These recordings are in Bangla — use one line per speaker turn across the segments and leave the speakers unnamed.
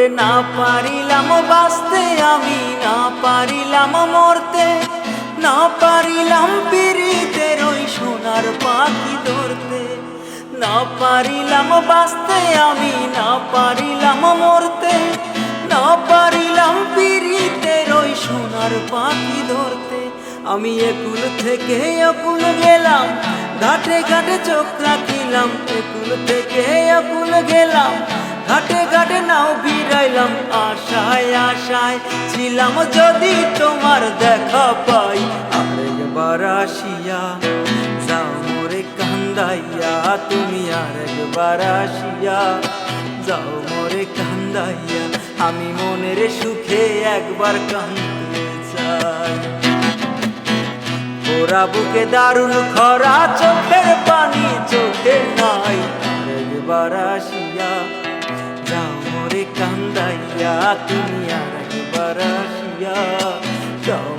পারিলাম বাঁচতে, আমি না পারিলাম মরতে, না পারিলাম পিড়িতের ওই সোনার পাখি ধরতে, না পারিলাম বাঁচতে, আমি না পারিলাম মরতে, না পারিলাম পিড়িতের ওই সোনার পাখি ধরতে। আমি একুল থেকে একুল গেলাম, ঘাটে ঘাটে চোখ রাখিলাম, একুল থেকে একুল গেলাম, ঘাটে ভিড়াইলাম আশায় আশায়, ছিলাম যদি তোমার দেখা পাই। আরেকবার আসিয়া যাও মোরে কান্দাইয়া, তুমি আরেকবার আসিয়া যাও মোরে কান্দাইয়া, আমি মনের সুখে একবার কান্দতে চাই। ওরা বুকে দারুণ খরা, চোখের পানি, চোখে নাই। একবার আসিয়া তুমি আর একবার আসিয়া যাও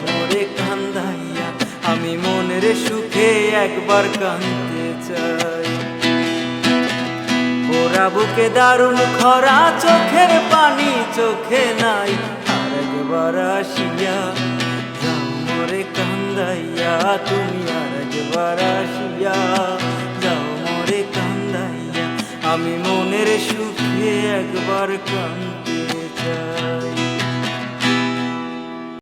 কান্দাইয়া। আমি মনের সুখে একবার কান্দতে চাই। ওরা বুকে দারুণ খরা, চোখের পানি চোখে নাই। আর একবার আসিয়া যাও মোরে কান্দাইয়া। তুমি আর একবার আসিয়া আমি মনের সুখে একবার কান্দতে চাই